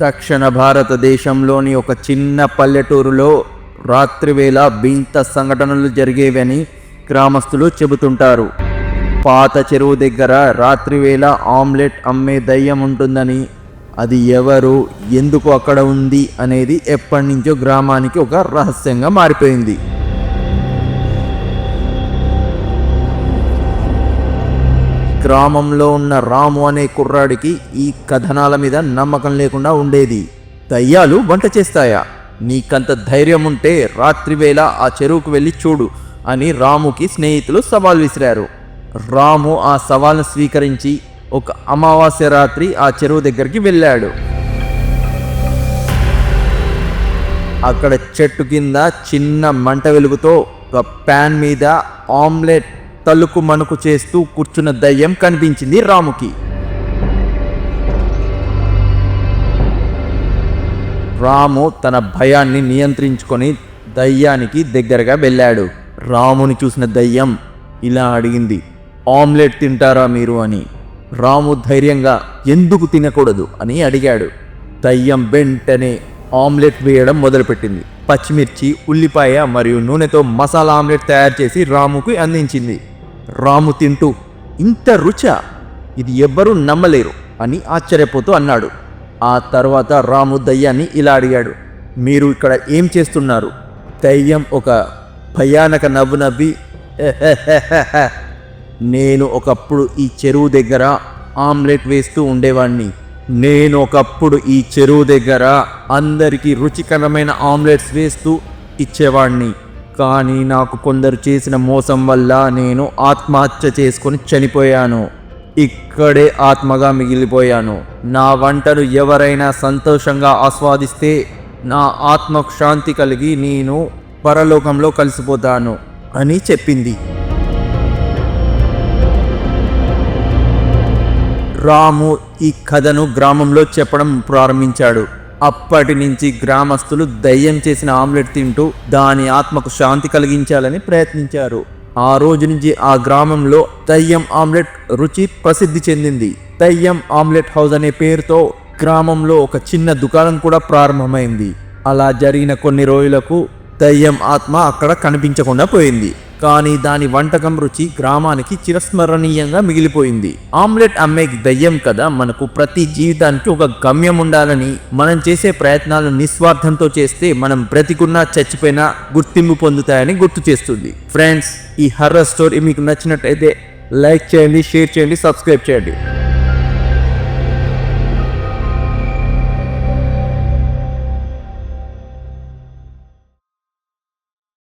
దక్షిణ భారతదేశంలోని ఒక చిన్న పల్లెటూరులో రాత్రివేళ వింత సంఘటనలు జరిగేవని గ్రామస్తులు చెబుతుంటారు. పాత చెరువు దగ్గర రాత్రివేళ ఆమ్లెట్ అమ్మే దయ్యం ఉంటుందని అది ఎవరు ఎందుకు అక్కడ ఉంది అనేది ఎప్పటి నుంచో గ్రామానికి ఒక రహస్యంగా మారిపోయింది. గ్రామంలో ఉన్న రాము అనే కుర్రాడికి ఈ కథనాల మీద నమ్మకం లేకుండా ఉండేది. దయ్యాలు వంట చేస్తాయా? నీకంత ధైర్యం ఉంటే రాత్రివేళ ఆ చెరువుకు వెళ్ళి చూడు అని రాముకి స్నేహితులు సవాల్ విసిరారు. రాము ఆ సవాల్ను స్వీకరించి ఒక అమావాస్య రాత్రి ఆ చెరువు దగ్గరికి వెళ్ళాడు. అక్కడ చెట్టు కింద చిన్న మంట వెలుగుతో ఒక ప్యాన్ మీద ఆమ్లెట్ తలుకు మణుకు చేస్తూ కూర్చున్న దయ్యం కనిపించింది రాముకి. రాము తన భయాన్ని నియంత్రించుకొని దయ్యానికి దగ్గరగా వెళ్ళాడు. రాముని చూసిన దయ్యం ఇలా అడిగింది ఆమ్లెట్ తింటారా మీరు? అని. రాము ధైర్యంగా ఎందుకు తినకూడదు? అని అడిగాడు. దయ్యం వెంటనే ఆమ్లెట్ వేయడం మొదలుపెట్టింది. పచ్చిమిర్చి ఉల్లిపాయ మరియు నూనెతో మసాలా ఆమ్లెట్ తయారు చేసి రాముకు అందించింది. రాము తింటూ ఇంత రుచ! ఇది ఎవ్వరూ నమ్మలేరు అని ఆశ్చర్యపోతూ అన్నాడు. ఆ తర్వాత రాము దయ్యాన్ని ఇలా అడిగాడు మీరు ఇక్కడ ఏం చేస్తున్నారు? దయ్యం ఒక భయానక నవ్వు నవ్వి నేను ఒకప్పుడు ఈ చెరువు దగ్గర ఆమ్లెట్ వేస్తూ ఉండేవాణ్ణి. నేను ఒకప్పుడు ఈ చెరువు దగ్గర అందరికీ రుచికరమైన ఆమ్లెట్స్ వేస్తూ ఇచ్చేవాణ్ణి. కానీ నాకు కొందరు చేసిన మోసం వల్ల నేను ఆత్మహత్య చేసుకొని చనిపోయాను. ఇక్కడే ఆత్మగా మిగిలిపోయాను. నా వంటను ఎవరైనా సంతోషంగా ఆస్వాదిస్తే నా ఆత్మకు శాంతి కలిగి నేను పరలోకంలో కలిసిపోతాను అని చెప్పింది. రాము ఈ కథను గ్రామంలో చెప్పడం ప్రారంభించాడు. అప్పటి నుంచి గ్రామస్తులు దయ్యం చేసిన ఆమ్లెట్ తింటూ దాని ఆత్మకు శాంతి కలిగించాలని ప్రయత్నించారు. ఆ రోజు నుంచి ఆ గ్రామంలో దయ్యం ఆమ్లెట్ రుచి ప్రసిద్ధి చెందింది. దయ్యం ఆమ్లెట్ హౌస్ అనే పేరుతో గ్రామంలో ఒక చిన్న దుకాణం కూడా ప్రారంభమైంది. అలా జరిగిన కొన్ని రోజులకు దయ్యం ఆత్మ అక్కడ కనిపించకుండా పోయింది. కానీ దాని వంటకం రుచి గ్రామానికి చిరస్మరణీయంగా మిగిలిపోయింది. ఆమ్లెట్ అమ్మే దయ్యం కదా మనకు ప్రతి జీవితానికి ఒక గమ్యం ఉండాలని మనం చేసే ప్రయత్నాలు నిస్వార్థంతో చేస్తే మనం బ్రతికున్నా చచ్చిపోయినా గుర్తింపు పొందుతాయని గుర్తు చేస్తుంది. ఫ్రెండ్స్ ఈ హర్రర్ స్టోరీ మీకు నచ్చినట్టయితే లైక్ చేయండి షేర్ చేయండి సబ్స్క్రైబ్ చేయండి.